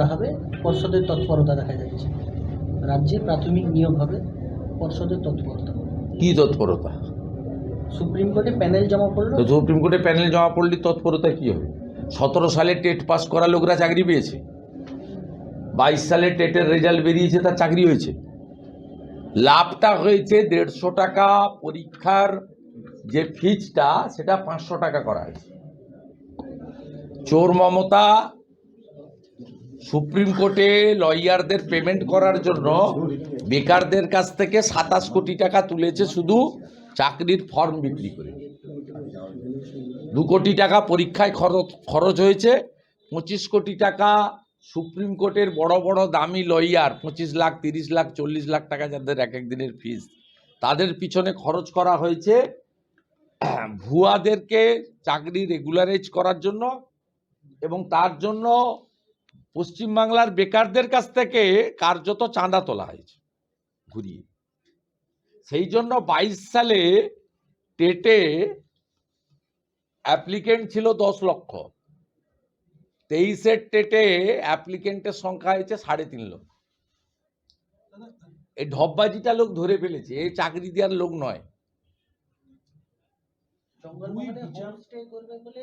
করা হবে পর্ষদের তৎপরতা দেখা যাচ্ছে। রাজ্যে প্রাথমিক নিয়োগ হবে পর্ষদের তৎপরতা। কি তৎপরতা? সুপ্রিম কোর্টে প্যানেল জমা পড়ল। তো সুপ্রিম কোর্টে প্যানেল জমা পড়লে তৎপরতা কি হবে? সতেরো সালে টেট পাস করা লোকরা চাকরি পেয়েছে। বাইশ সালে টেটের রেজাল্ট বেরিয়েছে তার চাকরি হয়েছে। লাভটা হয়েছে দেড়শো টাকা পরীক্ষার যে ফিজটা সেটা পাঁচশো টাকা করা হয়েছে। চোর মমতা সুপ্রিম কোর্টে লয়ারদের পেমেন্ট করার জন্য বেকারদের কাছ থেকে সাতাশ কোটি টাকা তুলেছে শুধু চাকরির ফর্ম বিক্রি করে। দু কোটি টাকা পরীক্ষায় খরচ খরচ হয়েছে। পঁচিশ কোটি টাকা সুপ্রিম কোর্টের বড় বড় দামি লয়ার, পঁচিশ লাখ, তিরিশ লাখ, চল্লিশ লাখ টাকা যাদের এক এক দিনের ফিস, তাদের পিছনে খরচ করা হয়েছে ভুয়াদেরকে চাকরি রেগুলারাইজ করার জন্য এবং তার জন্য পশ্চিমবাংলার বেকারদের কাছ থেকে কার্যত চাঁদা তোলা হয়েছে ঘুরিয়ে। সেই জন্য বাইশ সালে টেটে অ্যাপ্লিকেন্ট ছিল দশ লক্ষ। তেইশের টেটে অ্যাপ্লিকেন্টের সংখ্যা হয়েছে সাড়ে তিন লক্ষ। এই ঢপবাজিটা লোক ধরে ফেলেছে এই চাকরি দেওয়ার লোক নয়। হোমস্টে করবে বলে